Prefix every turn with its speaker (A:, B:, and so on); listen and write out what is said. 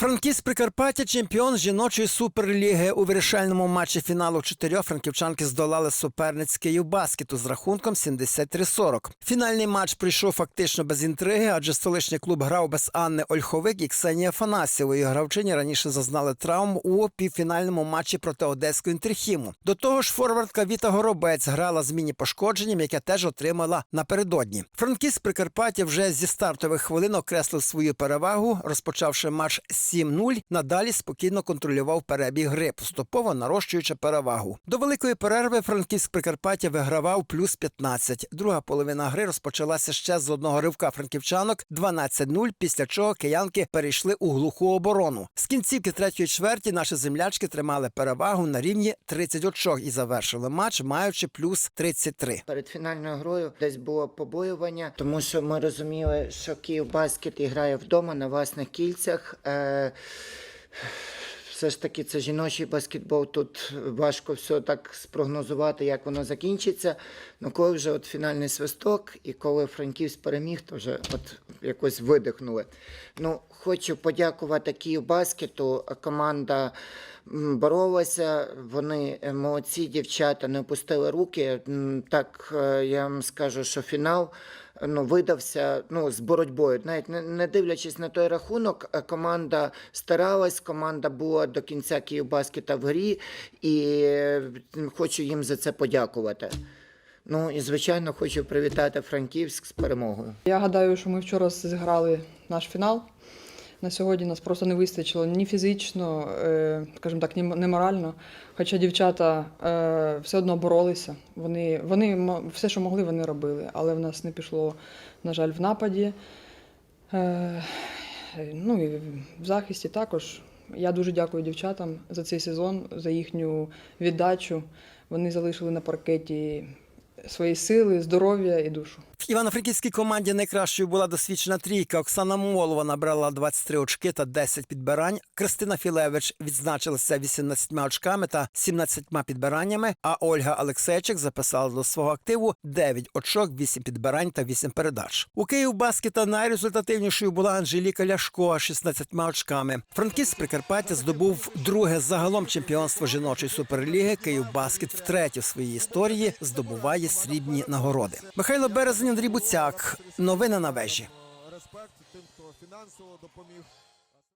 A: Франківськ Прикарпаття чемпіон жіночої суперліги. У вирішальному матчі фіналу чотирьох франківчанки здолали суперниць Київбаскету з рахунком 73-40. Фінальний матч прийшов фактично без інтриги, адже столичний клуб грав без Анни Ольховик і Ксенії Афанасьєвої. Гравчині раніше зазнали травм у півфінальному матчі проти одеської інтерхіму. До того ж, форвардка Віта Горобець грала з міні-пошкодженням, яке теж отримала напередодні. Франківськ Прикарпаття вже зі стартових хвилин окреслив свою перевагу, розпочавши матч 7-0, надалі спокійно контролював перебіг гри, поступово нарощуючи перевагу. До великої перерви Франківськ Прикарпаття вигравав плюс 15. Друга половина гри розпочалася ще з одного ривка франківчанок 12-0, після чого киянки перейшли у глуху оборону. З кінцівки третьої чверті наші землячки тримали перевагу на рівні 30 очок і завершили матч, маючи плюс 33.
B: Перед фінальною грою десь було побоювання, тому що ми розуміли, що Київ баскет грає вдома на власних кільцях. Все ж таки, це жіночий баскетбол. Тут важко все так спрогнозувати, як воно закінчиться. Ну коли вже от фінальний свисток, і коли Франківськ переміг, то вже от якось видихнули. Ну, хочу подякувати Київ баскету. Команда боролася. Вони молодці, дівчата, не опустили руки. Так е, я вам скажу, що фінал ну, видався ну, з боротьбою. Навіть не, не дивлячись на той рахунок, е, команда старалась, команда була до кінця Київбаскета в грі, і хочу їм за це подякувати. Ну і звичайно хочу привітати Франківськ з перемогою.
C: Я гадаю, що ми вчора зіграли наш фінал. На сьогодні нас просто не вистачило ні фізично, е, скажімо так, ні морально. Хоча дівчата е, все одно боролися. Вони, вони все, що могли, вони робили, але в нас не пішло, на жаль, в нападі. Е, ну і в захисті також. Я дуже дякую дівчатам за цей сезон, за їхню віддачу. Вони залишили на паркеті свої сили, здоров'я і душу.
A: Івано-франківській команді найкращою була досвідчена трійка. Оксана Молова набрала 23 очки та 10 підбирань. Кристина Філевич відзначилася 18 очками та 17 підбираннями. А Ольга Алексейчик записала до свого активу 9 очок, 8 підбирань та 8 передач. У Київбаскета найрезультативнішою була Анжеліка Ляшко 16 очками. Франківськ Прикарпаття здобув друге загалом чемпіонство жіночої суперліги. Київбаскет втретє в своїй історії здобуває срібні нагороди. Михайло Березень, Андрій Буцяк. Новини на вежі.
D: Респект тим, хто фінансово допоміг